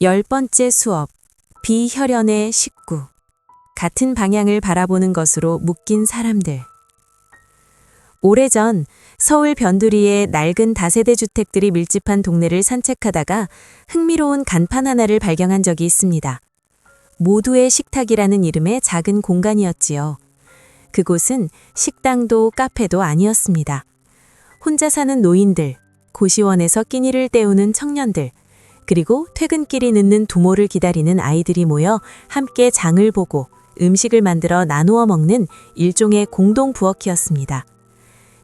열 번째 수업. 비혈연의 식구. 같은 방향을 바라보는 것으로 묶인 사람들. 오래전 서울 변두리에 낡은 다세대 주택들이 밀집한 동네를 산책하다가 흥미로운 간판 하나를 발견한 적이 있습니다. 모두의 식탁이라는 이름의 작은 공간이었지요. 그곳은 식당도 카페도 아니었습니다. 혼자 사는 노인들, 고시원에서 끼니를 때우는 청년들, 그리고 퇴근길이 늦는 두모를 기다리는 아이들이 모여 함께 장을 보고 음식을 만들어 나누어 먹는 일종의 공동 부엌이었습니다.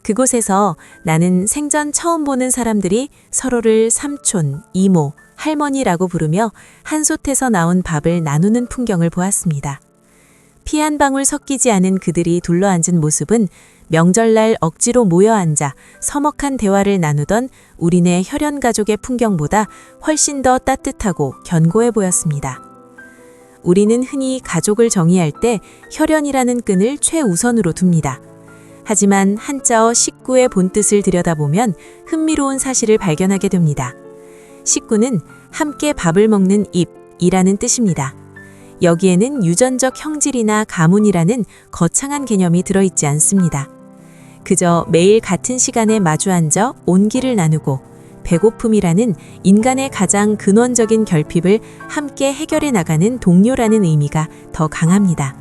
그곳에서 나는 생전 처음 보는 사람들이 서로를 삼촌, 이모, 할머니라고 부르며 한솥에서 나온 밥을 나누는 풍경을 보았습니다. 피 한 방울 섞이지 않은 그들이 둘러앉은 모습은 명절날 억지로 모여 앉아 서먹한 대화를 나누던 우리네 혈연 가족의 풍경보다 훨씬 더 따뜻하고 견고해 보였습니다. 우리는 흔히 가족을 정의할 때 혈연이라는 끈을 최우선으로 둡니다. 하지만 한자어 식구의 본뜻을 들여다보면 흥미로운 사실을 발견하게 됩니다. 식구는 함께 밥을 먹는 입이라는 뜻입니다. 여기에는 유전적 형질이나 가문이라는 거창한 개념이 들어있지 않습니다. 그저 매일 같은 시간에 마주 앉아 온기를 나누고 배고픔이라는 인간의 가장 근원적인 결핍을 함께 해결해 나가는 동료라는 의미가 더 강합니다.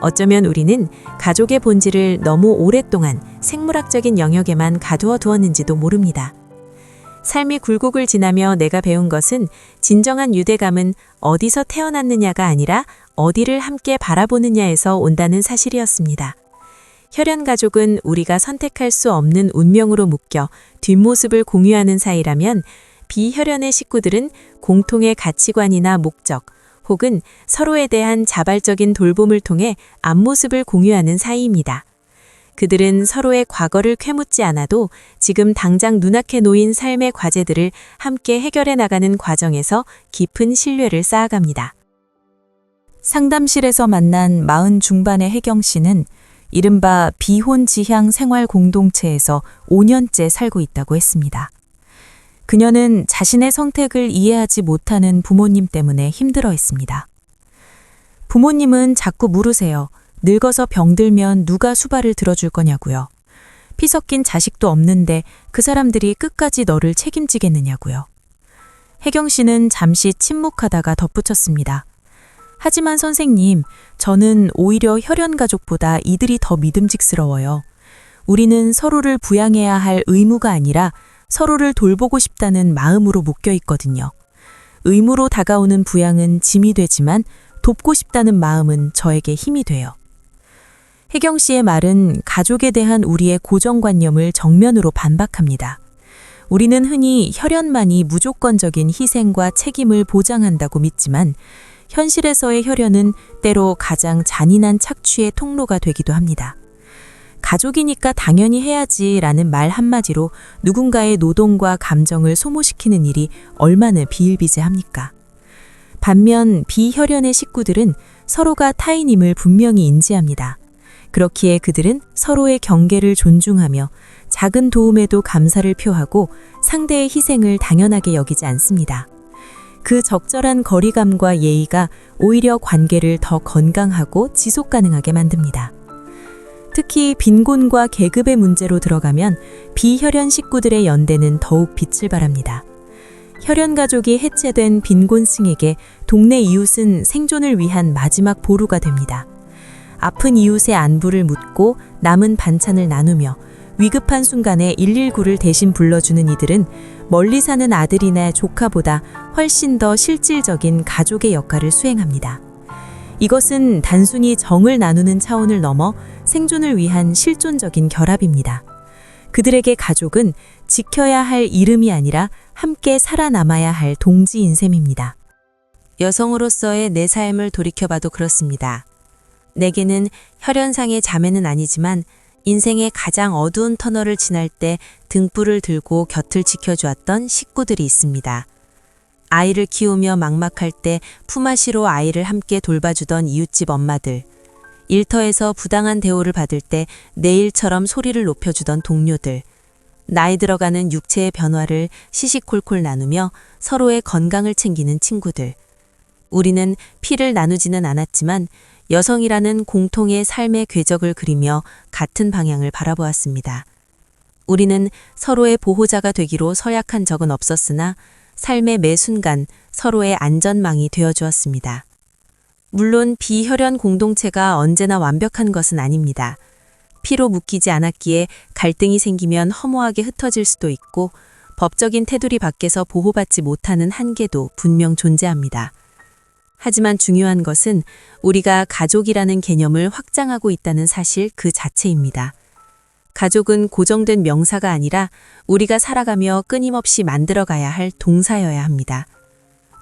어쩌면 우리는 가족의 본질을 너무 오랫동안 생물학적인 영역에만 가두어 두었는지도 모릅니다. 삶이 굴곡을 지나며 내가 배운 것은 진정한 유대감은 어디서 태어났느냐가 아니라 어디를 함께 바라보느냐에서 온다는 사실이었습니다. 혈연 가족은 우리가 선택할 수 없는 운명으로 묶여 뒷모습을 공유하는 사이라면 비혈연의 식구들은 공통의 가치관이나 목적 혹은 서로에 대한 자발적인 돌봄을 통해 앞모습을 공유하는 사이입니다. 그들은 서로의 과거를 쾌묻지 않아도 지금 당장 눈앞에 놓인 삶의 과제들을 함께 해결해 나가는 과정에서 깊은 신뢰를 쌓아갑니다. 상담실에서 만난 마흔 중반의 혜경 씨는 이른바 비혼 지향 생활 공동체에서 5년째 살고 있다고 했습니다. 그녀는 자신의 선택을 이해하지 못하는 부모님 때문에 힘들어 했습니다. 부모님은 자꾸 물으세요. 늙어서 병들면 누가 수발을 들어줄 거냐고요. 피 섞인 자식도 없는데 그 사람들이 끝까지 너를 책임지겠느냐고요. 혜경 씨는 잠시 침묵하다가 덧붙였습니다. 하지만 선생님, 저는 오히려 혈연 가족보다 이들이 더 믿음직스러워요. 우리는 서로를 부양해야 할 의무가 아니라 서로를 돌보고 싶다는 마음으로 묶여 있거든요. 의무로 다가오는 부양은 짐이 되지만 돕고 싶다는 마음은 저에게 힘이 돼요. 혜경 씨의 말은 가족에 대한 우리의 고정관념을 정면으로 반박합니다. 우리는 흔히 혈연만이 무조건적인 희생과 책임을 보장한다고 믿지만 현실에서의 혈연은 때로 가장 잔인한 착취의 통로가 되기도 합니다. 가족이니까 당연히 해야지 라는 말 한마디로 누군가의 노동과 감정을 소모시키는 일이 얼마나 비일비재합니까? 반면 비혈연의 식구들은 서로가 타인임을 분명히 인지합니다. 그렇기에 그들은 서로의 경계를 존중하며 작은 도움에도 감사를 표하고 상대의 희생을 당연하게 여기지 않습니다. 그 적절한 거리감과 예의가 오히려 관계를 더 건강하고 지속 가능하게 만듭니다. 특히 빈곤과 계급의 문제로 들어가면 비혈연 식구들의 연대는 더욱 빛을 발합니다. 혈연 가족이 해체된 빈곤층에게 동네 이웃은 생존을 위한 마지막 보루가 됩니다. 아픈 이웃의 안부를 묻고 남은 반찬을 나누며 위급한 순간에 119를 대신 불러주는 이들은 멀리 사는 아들이나 조카보다 훨씬 더 실질적인 가족의 역할을 수행합니다. 이것은 단순히 정을 나누는 차원을 넘어 생존을 위한 실존적인 결합입니다. 그들에게 가족은 지켜야 할 이름이 아니라 함께 살아남아야 할 동지인 셈입니다. 여성으로서의 내 삶을 돌이켜봐도 그렇습니다. 내게는 혈연상의 자매는 아니지만 인생의 가장 어두운 터널을 지날 때 등불을 들고 곁을 지켜주었던 식구들이 있습니다. 아이를 키우며 막막할 때 품앗이로 아이를 함께 돌봐주던 이웃집 엄마들, 일터에서 부당한 대우를 받을 때 내일처럼 소리를 높여주던 동료들, 나이 들어가는 육체의 변화를 시시콜콜 나누며 서로의 건강을 챙기는 친구들. 우리는 피를 나누지는 않았지만 여성이라는 공통의 삶의 궤적을 그리며 같은 방향을 바라보았습니다. 우리는 서로의 보호자가 되기로 서약한 적은 없었으나 삶의 매 순간 서로의 안전망이 되어 주었습니다. 물론 비혈연 공동체가 언제나 완벽한 것은 아닙니다. 피로 묶이지 않았기에 갈등이 생기면 허무하게 흩어질 수도 있고 법적인 테두리 밖에서 보호받지 못하는 한계도 분명 존재합니다. 하지만 중요한 것은 우리가 가족이라는 개념을 확장하고 있다는 사실 그 자체입니다. 가족은 고정된 명사가 아니라 우리가 살아가며 끊임없이 만들어가야 할 동사여야 합니다.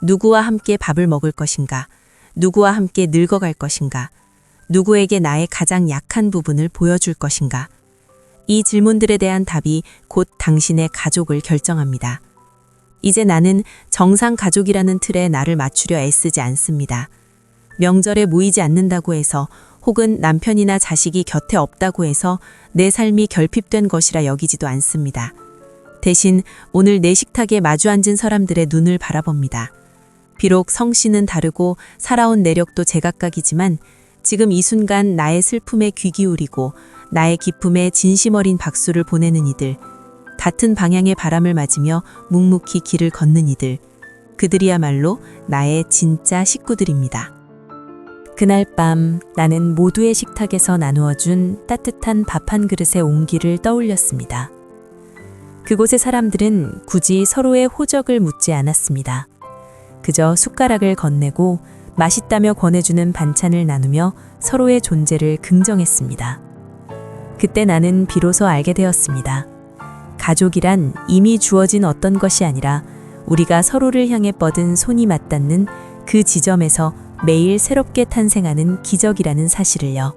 누구와 함께 밥을 먹을 것인가? 누구와 함께 늙어갈 것인가? 누구에게 나의 가장 약한 부분을 보여줄 것인가? 이 질문들에 대한 답이 곧 당신의 가족을 결정합니다. 이제 나는 정상 가족이라는 틀에 나를 맞추려 애쓰지 않습니다. 명절에 모이지 않는다고 해서 혹은 남편이나 자식이 곁에 없다고 해서 내 삶이 결핍된 것이라 여기지도 않습니다. 대신 오늘 내 식탁에 마주 앉은 사람들의 눈을 바라봅니다. 비록 성씨는 다르고 살아온 내력도 제각각이지만 지금 이 순간 나의 슬픔에 귀 기울이고 나의 기쁨에 진심 어린 박수를 보내는 이들, 같은 방향의 바람을 맞으며 묵묵히 길을 걷는 이들, 그들이야말로 나의 진짜 식구들입니다. 그날 밤 나는 모두의 식탁에서 나누어 준 따뜻한 밥 한 그릇의 온기를 떠올렸습니다. 그곳의 사람들은 굳이 서로의 호적을 묻지 않았습니다. 그저 숟가락을 건네고 맛있다며 권해주는 반찬을 나누며 서로의 존재를 긍정했습니다. 그때 나는 비로소 알게 되었습니다. 가족이란 이미 주어진 어떤 것이 아니라 우리가 서로를 향해 뻗은 손이 맞닿는 그 지점에서 매일 새롭게 탄생하는 기적이라는 사실을요.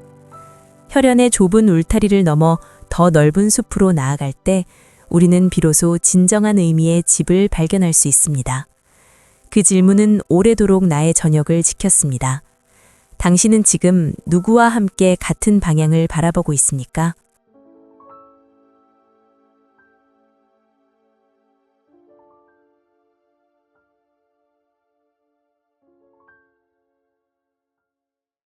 혈연의 좁은 울타리를 넘어 더 넓은 숲으로 나아갈 때 우리는 비로소 진정한 의미의 집을 발견할 수 있습니다. 그 질문은 오래도록 나의 저녁을 지켰습니다. 당신은 지금 누구와 함께 같은 방향을 바라보고 있습니까?